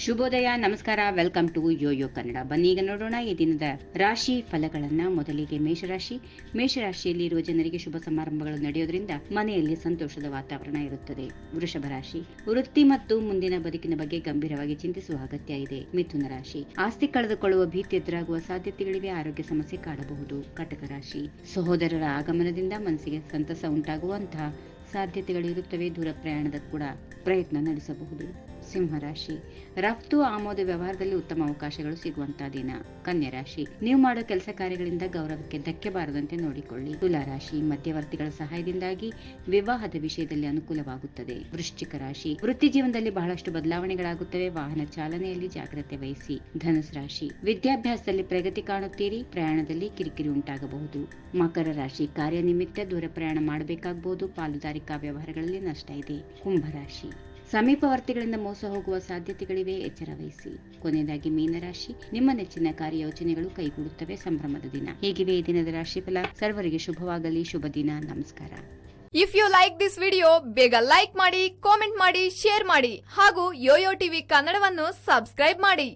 ಶುಭೋದಯ, ನಮಸ್ಕಾರ, welcome to yo yo Kannada. ಬನ್ನಿ ಈಗ ನೋಡೋಣ ಈ ದಿನದ ರಾಶಿ ಫಲಗಳನ್ನ. ಮೊದಲಿಗೆ ಮೇಷರಾಶಿ. ಮೇಷರಾಶಿಯಲ್ಲಿ ಇರುವ ಜನರಿಗೆ ಶುಭ ಸಮಾರಂಭಗಳು ನಡೆಯೋದ್ರಿಂದ ಮನೆಯಲ್ಲಿ ಸಂತೋಷದ ವಾತಾವರಣ ಇರುತ್ತದೆ. ವೃಷಭ ರಾಶಿ. ವೃತ್ತಿ ಮತ್ತು ಮುಂದಿನ ಬದುಕಿನ ಬಗ್ಗೆ ಗಂಭೀರವಾಗಿ ಚಿಂತಿಸುವ ಅಗತ್ಯ ಇದೆ. ಮಿಥುನ ರಾಶಿ. ಆಸ್ತಿ ಕಳೆದುಕೊಳ್ಳುವ ಭೀತಿ ಎದುರಾಗುವ ಸಾಧ್ಯತೆಗಳಿವೆ. ಆರೋಗ್ಯ ಸಮಸ್ಯೆ ಕಾಡಬಹುದು. ಕಟಕ ರಾಶಿ. ಸಹೋದರರ ಆಗಮನದಿಂದ ಮನಸ್ಸಿಗೆ ಸಂತಸ ಉಂಟಾಗುವಂತಹ ಸಾಧ್ಯತೆಗಳಿರುತ್ತವೆ ದೂರ ಪ್ರಯಾಣದ ಕೂಡ ಪ್ರಯತ್ನ ನಡೆಸಬಹುದು. ಸಿಂಹರಾಶಿ. ರಫ್ತು ಆಮೋದ ವ್ಯವಹಾರದಲ್ಲಿ ಉತ್ತಮ ಅವಕಾಶಗಳು ಸಿಗುವಂತಹ ದಿನ. ಕನ್ಯಾ ರಾಶಿ. ನೀವು ಮಾಡೋ ಕೆಲಸ ಕಾರ್ಯಗಳಿಂದ ಗೌರವಕ್ಕೆ ಧಕ್ಕೆ ಬಾರದಂತೆ ನೋಡಿಕೊಳ್ಳಿ. ತುಲಾರಾಶಿ ಮಧ್ಯವರ್ತಿಗಳ ಸಹಾಯದಿಂದಾಗಿ ವಿವಾಹದ ವಿಷಯದಲ್ಲಿ ಅನುಕೂಲವಾಗುತ್ತದೆ. ವೃಶ್ಚಿಕ ರಾಶಿ. ವೃತ್ತಿ ಜೀವನದಲ್ಲಿ ಬಹಳಷ್ಟು ಬದಲಾವಣೆಗಳಾಗುತ್ತವೆ. ವಾಹನ ಚಾಲನೆಯಲ್ಲಿ ಜಾಗ್ರತೆ ವಹಿಸಿ. ಧನುಸ್ ರಾಶಿ. ವಿದ್ಯಾಭ್ಯಾಸದಲ್ಲಿ ಪ್ರಗತಿ ಕಾಣುತ್ತೀರಿ. ಪ್ರಯಾಣದಲ್ಲಿ ಕಿರಿಕಿರಿ ಉಂಟಾಗಬಹುದು. ಮಕರ ರಾಶಿ ಕಾರ್ಯನಿಮಿತ್ತ ದೂರ ಪ್ರಯಾಣ ಮಾಡಬೇಕಾಗಬಹುದು. ಪಾಲುದಾರಿಕಾ ವ್ಯವಹಾರಗಳಲ್ಲಿ ನಷ್ಟ ಇದೆ. ಕುಂಭರಾಶಿ ಸಮೀಪವರ್ತಿಗಳಿಂದ ಮೋಸ ಹೋಗುವ ಸಾಧ್ಯತೆಗಳಿವೆ ಎಚ್ಚರ ವಹಿಸಿ ಕೊನೆಯದಾಗಿ ಮೀನರಾಶಿ ನಿಮ್ಮ ನೆಚ್ಚಿನ ಕಾರ್ಯಯೋಜನೆಗಳು ಕೈಗೂಡುತ್ತವೆ ಸಂಭ್ರಮದ ದಿನ. ಹೀಗಿವೆ ಈ ದಿನದ ರಾಶಿಫಲ? ಸರ್ವರಿಗೆ ಶುಭವಾಗಲಿ, ಶುಭ ದಿನ, ನಮಸ್ಕಾರ. If you like this video ಬೇಗ ಲೈಕ್ ಮಾಡಿ ಕಾಮೆಂಟ್ ಮಾಡಿ ಶೇರ್ ಮಾಡಿ, ಹಾಗೂ ಯೋಯೋ ಟಿವಿ ಕನ್ನಡವನ್ನು ಸಬ್ಸ್ಕ್ರೈಬ್ ಮಾಡಿ.